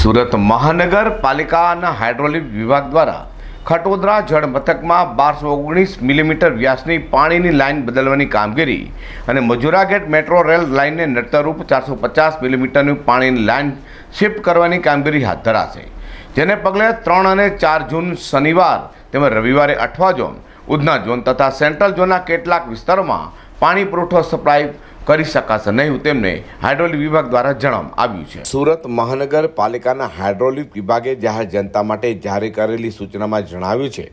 સુરત મહાનગરપાલિકાના હાઇડ્રોલિક વિભાગ દ્વારા ખટોદરા જળ મથકમાં બારસો ઓગણીસ મિલીમીટર વ્યાસની પાણીની લાઇન બદલવાની કામગીરી અને મજુરા ગેટ મેટ્રો રેલ લાઇનને નડતરરૂપ ચારસો પચાસ મિલીમીટરની પાણીની લાઇન શિફ્ટ કરવાની કામગીરી હાથ ધરાશે. જેને પગલે ત્રણ અને ચાર જૂન શનિવાર તેમજ રવિવારે અઠવા ઝોન ઉધના ઝોન તથા સેન્ટ્રલ ઝોનના કેટલાક વિસ્તારોમાં પાણી પુરવઠો સપ્લાય કરી શકાશે નહીં તેમને હાઇડ્રોલિક વિભાગ દ્વારા જણાવવામાં આવ્યું છે. સુરત મહાનગરપાલિકાના હાઇડ્રોલિક વિભાગે જાહેર જનતા માટે જારી કરેલી સૂચનામાં જણાવ્યું છે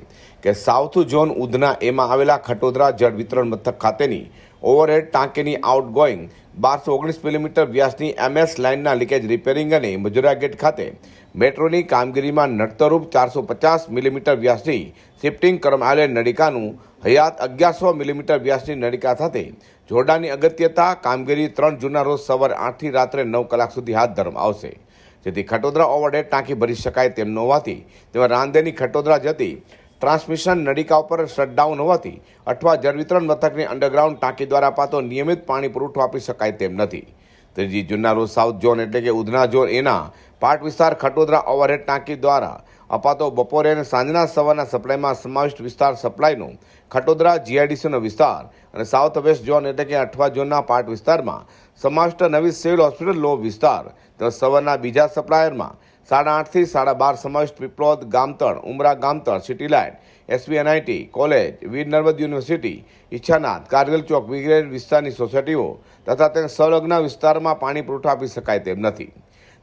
કે સાઉથ ઝોન ઉધના એમાં આવેલા ખટોદરા જળ વિતરણ મથક ખાતેની ઓવરહેડ ટાંકીની આઉટગોઈંગ બારસો ઓગણીસ મિલીમીટર વ્યાસની એમએસ લાઇનના લીકેજ રિપેરિંગ અને મજુરા ગેટ ખાતે મેટ્રોની કામગીરીમાં નડતરરૂપ ચારસો પચાસ મિલીમીટર વ્યાસની શિફ્ટિંગ કરવામાં આવેલ નડિકાનું હયાત અગિયારસો મિલીમીટર વ્યાસની નડિકા સાથે જોડાણની અગત્યતા કામગીરી ત્રણ જૂનના રોજ સવારે આઠથી રાત્રે નવ કલાક સુધી હાથ ધરવામાં આવશે. જેથી ખટોદરા ઓવરહેડ ટાંકી ભરી શકાય તેમ ન હોવાથી તેમાં રાંદેની ખટોદરા જતી ટ્રાન્સમિશન નડિકા ઉપર શટડાઉન હોવાથી અથવા જળ વિતરણ મથકની અંડરગ્રાઉન્ડ ટાંકી દ્વારા અપાતો નિયમિત પાણી પુરવઠો આપી શકાય તેમ નથી. ત્રીજી જૂનના રોજ સાઉથ ઝોન એટલે કે ઉધના ઝોન એના પાટ વિસ્તાર ખટોદરા ઓવરહેડ ટાંકી દ્વારા અપાતો બપોરે અને સાંજના સવારના સપ્લાયમાં સમાવિષ્ટ વિસ્તાર સપ્લાયનો ખટોદરા જીઆઈડીસીનો વિસ્તાર અને સાઉથ વેસ્ટ ઝોન એટલે કે અઠવા ઝોનના પાટ વિસ્તારમાં સમાવિષ્ટ નવી સિવિલ હોસ્પિટલ લો વિસ્તાર. તેમજ સવારના બીજા સપ્લાયરમાં સાડા આઠથી સાડા બાર સમાવિષ્ટ પીપલોદ ગામતણ, Umra ગામતણ, city light SV NIT, college, Veer Narmad university, Ichchhanath, Kargil Chowk વગેરે વિસ્તારની સોસાયટીઓ તથા તેને સંલગ્ન વિસ્તારમાં પાણી પુરવઠો આપી શકાય તેમ નથી.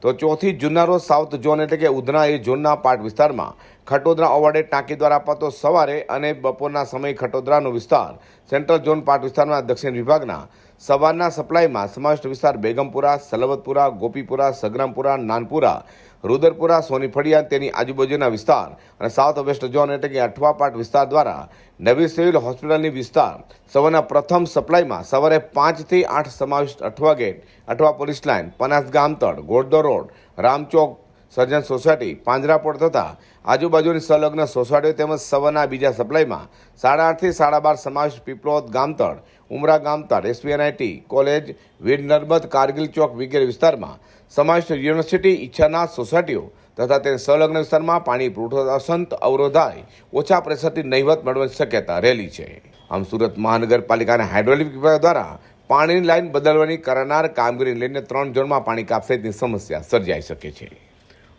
તો ચોથી જૂનના રોજ સાઉથ ઝોન એટલે કે ઉધના એ ઝોનના પાટ વિસ્તારમાં ખટોદરા ઓવરહેડ ટાંકી દ્વારા અપાતો સવારે અને બપોરના સમયે ખટોદરાનો વિસ્તાર સેન્ટ્રલ ઝોન પાટ વિસ્તારમાં દક્ષિણ વિભાગના સવારના સપ્લાયમાં સમાવિષ્ટ વિસ્તાર બેગમપુરા, સલવતપુરા, ગોપીપુરા, સગરામપુરા, નાનપુરા, રુદરપુરા, સોનીફળિયા તેની આજુબાજુના વિસ્તાર અને સાઉથ વેસ્ટ ઝોન એટલે કે અઠવા પાટ વિસ્તાર દ્વારા નવી સિવિલ હોસ્પિટલની વિસ્તાર સવારના પ્રથમ સપ્લાયમાં સવારે પાંચથી આઠ સમાવિષ્ટ Athwa gate, Athwa police line, Panas ગામતળ ગોળદો રોડ, રામચોક સર્જન સોસાયટી પાંજરાપોળ તથા આજુબાજુની સંલગ્ન સોસાયટીઓ તેમજ સવારના બીજા સપ્લાયમાં સાડા આઠથી સાડા બાર સમાવેશ પીપલોદ ગામતળ, ઉમરા ગામતળ એસવીએનઆઈટી કોલેજ, વીર નર્મદ કારગિલ ચોક વગેરે વિસ્તારમાં સમાવિષ્ટ યુનિવર્સિટી ઈચ્છાના સોસાયટીઓ તથા તે સંલગ્ન વિસ્તારમાં પાણી પુરવઠો અસંત અવરોધાય, ઓછા પ્રેશરથી નહીવત મેળવવાની શક્યતા રહેલી છે. આમ સુરત મહાનગરપાલિકાના હાઇડ્રોલિક વિભાગ દ્વારા પાણીની લાઇન બદલવાની કરનાર કામગીરી લઈને ત્રણ ઝોનમાં પાણી કાપ સમસ્યા સર્જાઈ શકે છે.